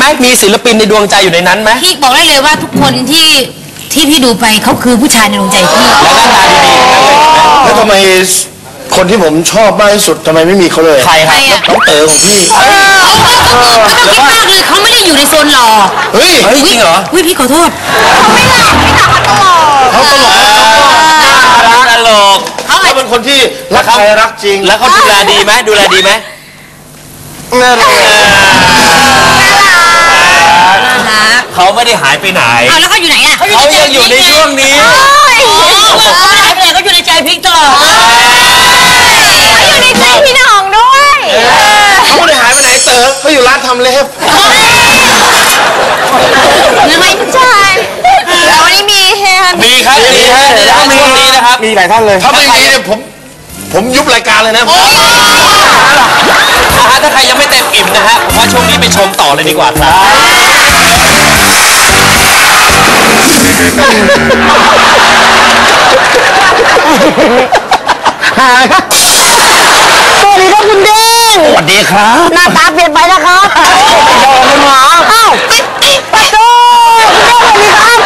ไหมมีศิลปินในดวงใจอยู่ในนั้นไหมพี่บอกได้เลยว่าทุกคนที่ที่พี่ดูไปเขาคือผู้ชายในดวงใจพี่แล้วหน้าตาดีๆทั้งนั้นเลยแล้วทำไมคนที่ผมชอบมากที่สุดทำไมไม่มีเขาเลยใครครับ น้องเต๋อของพี่ ไม่ต้องคิดมากเลยเขาไม่ได้อยู่ในโซนหล่อเฮ้ยเฮ้ยจริงเหรอวิพี่ขอโทษเขาตลกตลกเขาอาเขาจเป็นคนที่รักใครรักจริงแล้วเขาดูแลดีไหมดูแลดีไหม น่ารักน่ารักเขา ไม่ได้หายไปไหนอ้าวแล้วเขาอยู่ไหนอะเขายังอยู่ในช่วงนี้โอ้ยเขาไม่หายไปไหนเขาอยู่ในใจพี่ตลอดอยู่ในใจพี่หน้องด้วยเขาไม่ได้หายไปไหนเต๋อเขาอยู่ร้านทำเล็บทำไมใช่แล้ววันนี้มีเฮฮามีครับมีฮะในช่วงนี้นะครับ มีหลายท่านเลย ถ้าไม่มีเนี่ยผมผมยุบรายการเลยนะนะฮะถ้าใครยังไม่เต็มอิ่มนะฮะผมว่าช่วงนี้ไปชมต่อเลยดีกว่าครับ สวัสดีครับคุณเด้งสวัสดีครับ หน้าตาเปลี่ยนไปนะครับโดนคุณหมออ้าวปะโตคุณเด้งสวัสดีครับ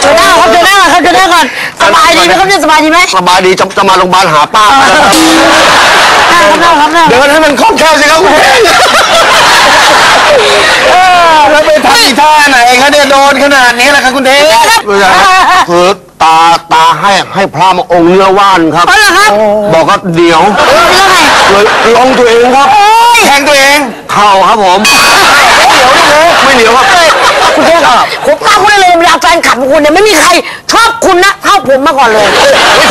เจอหน้าครับเจอหน้าก่อนครับเจอหน้าก่อนสบายดีไหมครับเนี่ยสบายดีไหมสบายดีจะจะมาโรงพยาบาลหาป้าหน้าครับหน้าครับหน้าเดินให้มันคล่องแคล่วสิครับคุณเท่ง เออแล้วไปทำอีท่าไหนคะเนี่ยโดนขนาดนี้แหละครับคุณเท่งคือตาตาให้ให้พระมาองค์เนื้อว่านครับอ๋อเหรอครับบอกว่าเดี๋ยวแล้วไงเลยลงตัวเองครับ แทงตัวเองเข่าครับผมไม่เหนียวครับคุณเด้งผมกล้าพูดได้เลยเวลาแฟนคลับของคุณเนี่ยไม่มีใครชอบคุณนะเท่าผมมาก่อนเลย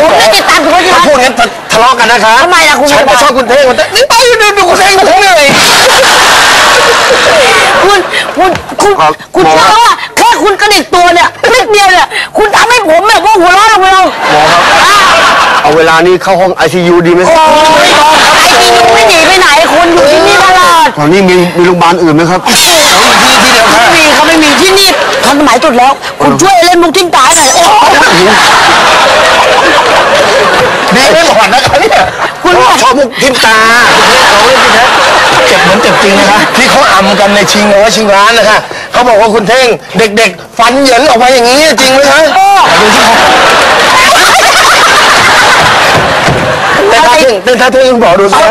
ผมได้ติดตามคุณมาถ้าพูดงั้นทะเลาะกันนะคะทำไมล่ะคุณฉันก็ชอบคุณเท่งแต่นี่ไปดูดูคุณเท่งผมเหนื่อย คุณคุณคุณครับคุณหมอ เชื่อว่าแค่คุณกระดิกตัวเนี่ยนิดเดียวเนี่ยคุณทำให้ผมแบบว่าหัวเราะลงไปลงหมอครับเอาเวลานี้เข้าห้องไอซียูดีไหมโอ้ยไอ้ที่อยู่ไม่หนีไปไหนคุณอยู่ที่นี่ตลอดตอนนี้มีมีโรงพยาบาลอื่นไหมครับที่ที่เดียวครับ ไม่มีเขาไม่มีที่นี่ทันสมัยสุดแล้ว คุณช่วยเล่นมุกทิ้งตายหน่อยโอ้ยดีไม่หลอนนะครับเนี่ยคุณชอบมุกทิมตาเราเล่นจริงนะเจ็บ เหมือนเจ็บจริงนะคะที่เขาอ่ำกันในชิงร้อยชิงร้านนะคะเขาบอกว่าคุณเท่งเด็ก ๆ ฟันเหยินออกมาอย่างนี้จริงไหมคะดูที่เต้นท่าเท่งเต้นท่าเท่งคุณบอกดูสิ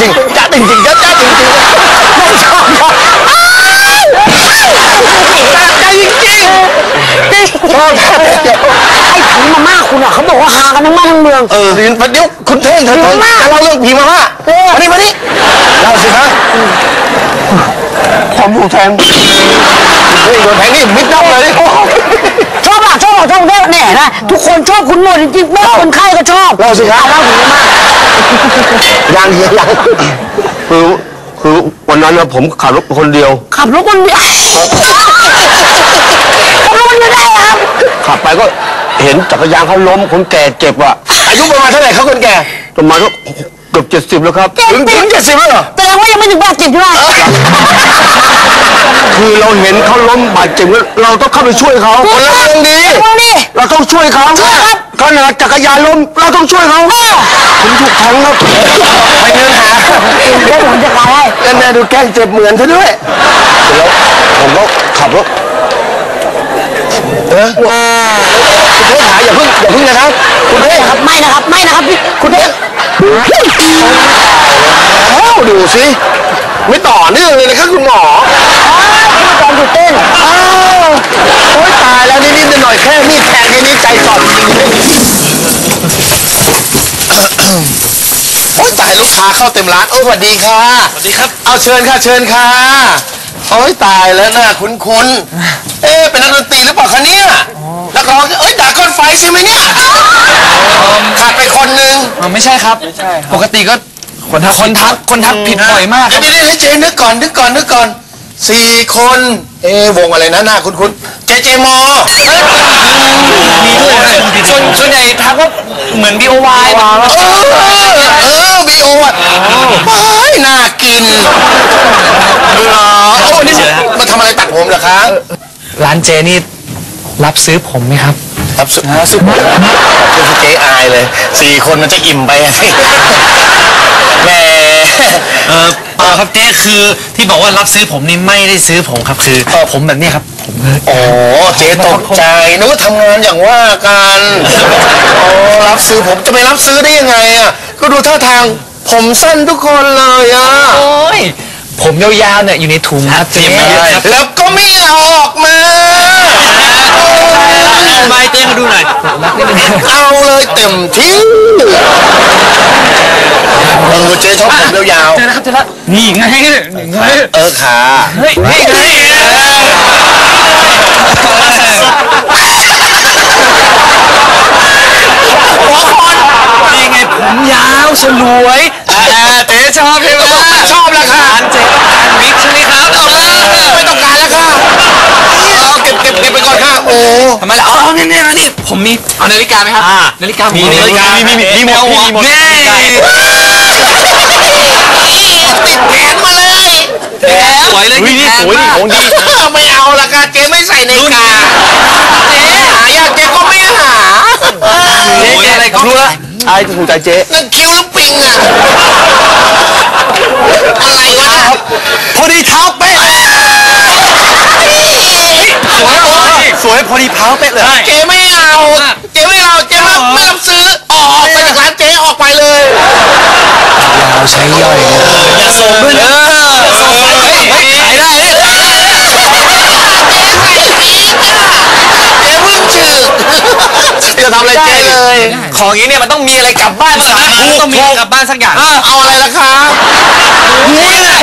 จริงจ้าจริงจริงจ้าจ้าจริงจริงไม่ชอบครับ จ้าจริงจริงชอบท่าเท่งไอ้ผีมาม่าคุณอะเขาบอกว่าหากันทั้งบ้านทั้งเมือง เออเดี๋ยวคุณเท่งเธอเธอจะเล่าเรื่องผีมาม่ามานี่มานี่เล่าสิคะความผูกแทงเฮ้ยโดนแทงนี่มิดน้ำเลยชอบอะชอบอะชอบได้แน่นะทุกคนชอบคุณหมดจริงๆไม่ว่าคนไข้ก็ชอบเล่าสิครับเล่าถึงมาม่ายังยังคือคือวันนั้นนะผมขับรถคนเดียว ขับรถคนเดียวขับรถ คนเดียวได้ครับ ขับไปก็เห็นจักรยานเขาล้มคนแก่เจ็บอะ อายุประมาณเท่าไหร่เขาคนแก่ ประมาณก็เกือบเจ็ดสิบแล้วครับ ถึงถึงเจ็ดสิบแล้วเหรอ แสดงว่ายังไม่ถึงบาดเจ็บใช่ไหมคือเราเห็นเขาล้มบาดเจ็บแล้วเราต้องเข้าไปช่วยเขาคนละเรื่องดีเอาดิเราต้องช่วยเขาช่วยครับ ขนาดจักรยานล้มเราต้องช่วยเขาผมถูกแทงครับไปเงินหาเดี๋ยวผมจะขายให้ แล้วแม่ดูแกล้งเจ็บเหมือนเธอด้วย แล้วผมก็ขับรถ เออคุณเทพหาอย่าเพิ่งอย่าเพิ่งนะครับคุณเทพครับไม่นะครับไม่นะครับพี่คุณเด็กเอ้าดูสิไม่ต่อเนื่องเลยนะครับคุณหมอตอนหยุดเต้นอ้าวโอ๊ยตายแล้วนิดๆหน่อยแค่มีดแทงแค่นี้ใจสั่นจริงโอ๊ยตายลูกค้าเข้าเต็มร้านโอ้ยสวัสดีค่ะสวัสดีครับ เอาเชิญค่ะเชิญค่ะโอ้ยตายแล้วนะคุณคุณ เอ๊ะเป็นนักดนตรีหรือเปล่าคะเนี่ยนักร้องเอ้ยดาก้อนไฟใช่ไหมเนี่ยขาดไปคนหนึ่งอ๋อไม่ใช่ครับปกติก็คนทักคนทักคนทักผิดบ่อยมากครับเดี๋ยวเดี๋ยวเดี๋ยวเจนึกก่อนนึกก่อนนึกก่อนสี่คนเอ๊ะวงอะไรนะหน้าคุณคุณเจเจมอมีด้วยนะส่วนส่วนใหญ่ทักว่าเหมือน B O Y เออเออบีโออะไม่น่ากินเหรอโอ้นี่มาทำอะไรตัดผมเหรอคะ ร้านเจนี่รับซื้อผมไหมครับ ครับสุดสุดคือเจ๊อายเลยสี่คนมันจะอิ่มไปอะสิแหมเออเปล่าครับเจ๊คือที่บอกว่ารับซื้อผมนี่ไม่ได้ซื้อผมครับคือผมแบบเนี้ยครับผมอ๋อเจ๊ตกใจนึกว่าทำงานอย่างว่ากันอ๋อรับซื้อผมจะไปรับซื้อได้ยังไงอะก็ดูท่าทางผมสั้นทุกคนเลยอะ โอ้ย ผมยาวๆเนี่ยอยู่ในถุงครับเจ๊แล้วก็ไม่เอาออกมาไม่เจ๊มาดูหน่อยเอาเลยเต็มที่เออเจ๊ชอบผมยาวเจอแล้วครับเจอแล้วนี่ไงนี่ไงๆเออขาเฮ้ยนี่ไงนี่ไงผมยาวฉลวยเจ๊ชอบใช่ไหม ทำไมล่ะอ๋อเนี่ยเนี่ยนี่ผมมีเอานาฬิกาไหมครับนาฬิกามีนาฬิกามีมีมีหมดมีหมด นี่ติดแขนมาเลยสวยเลยนี่สวยนี่ของดี ไม่เอาละค่ะเจ๊ไม่ใส่ในกาเจ๊หายากเจ๊ก็ไม่หาเจ๊อะไรก็รู้ละไอ้ถูกใจเจ๊นั่นคิ้วลูกปิงอะอะไรวะ พอดีเท้าเป๊ะสวยสวย พอดีเท้าเป๊ะเลย เจ๊ไม่เอา เจ๊ไม่เอา เจ๊ไม่ไม่รับซื้อ ออกไปจากร้านเจ๊ออกไปเลยเราใช้ย่อยอย่าส่งด้วยนะส่งไปขายได้เจ๊ใส่ปีกอะเจ๊เพิ่งจืดจะทำอะไรเจ๊เลย ของอย่างนี้เนี่ยมันต้องมีอะไรกลับบ้านบ้างนะต้องมีกลับบ้านสักอย่าง เอาอะไรล่ะคะนี่แหละ